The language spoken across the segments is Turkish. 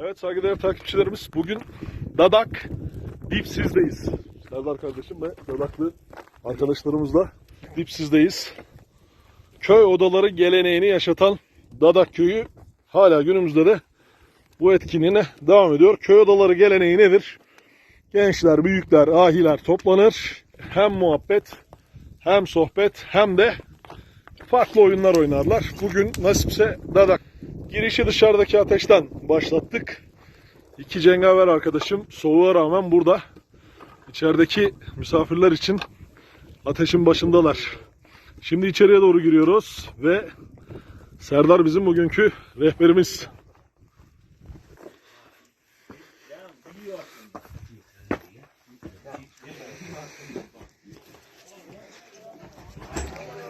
Evet saygıdeğer takipçilerimiz bugün Dadak Dipsiz'deyiz. Serdar kardeşim ve Dadaklı arkadaşlarımızla Dipsiz'deyiz. Köy odaları geleneğini yaşatan Dadak köyü hala günümüzde de bu etkinliğine devam ediyor. Köy odaları geleneği nedir? Gençler, büyükler, ahiler toplanır. Hem muhabbet, hem sohbet, hem de farklı oyunlar oynarlar. Bugün nasipse Dadak. Girişi dışarıdaki ateşten başlattık. İki cengaver arkadaşım soğuğa rağmen burada. İçerideki misafirler için ateşin başındalar. Şimdi içeriye doğru giriyoruz ve Serdar bizim bugünkü rehberimiz.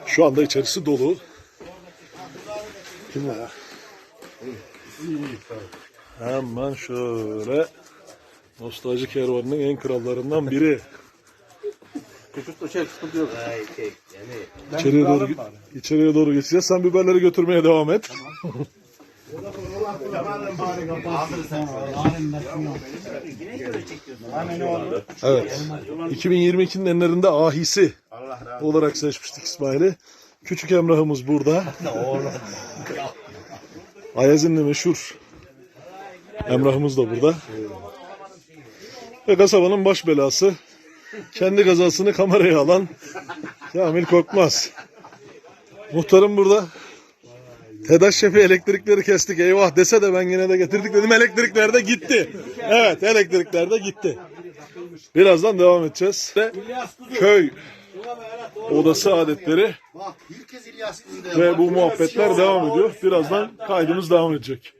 Şu anda içerisi dolu. Kim var ya? Hemen şöyle nostalji kervanının en krallarından biri. Küçük şey sıkıntı yok. İçeriye doğru, içeriye doğru geçeceğiz. Sen biberleri götürmeye devam et. evet. 2022'nin enlerinde ahisi olarak seçmiştik İsmail'i. Küçük Emrah'ımız burada. Ayazinli meşhur Emrah'ımız da burada. Ve kasabanın baş belası kendi kazasını kameraya alan Kamil Korkmaz. Muhtarım burada. TEDAŞ şefi elektrikleri kestik eyvah dese de ben yine de getirdik dedim elektrikler de gitti. Evet elektrikler de gitti. Birazdan devam edeceğiz. Köy odası adetleri ve bu muhabbetler devam ediyor. Birazdan kaydımız devam edecek.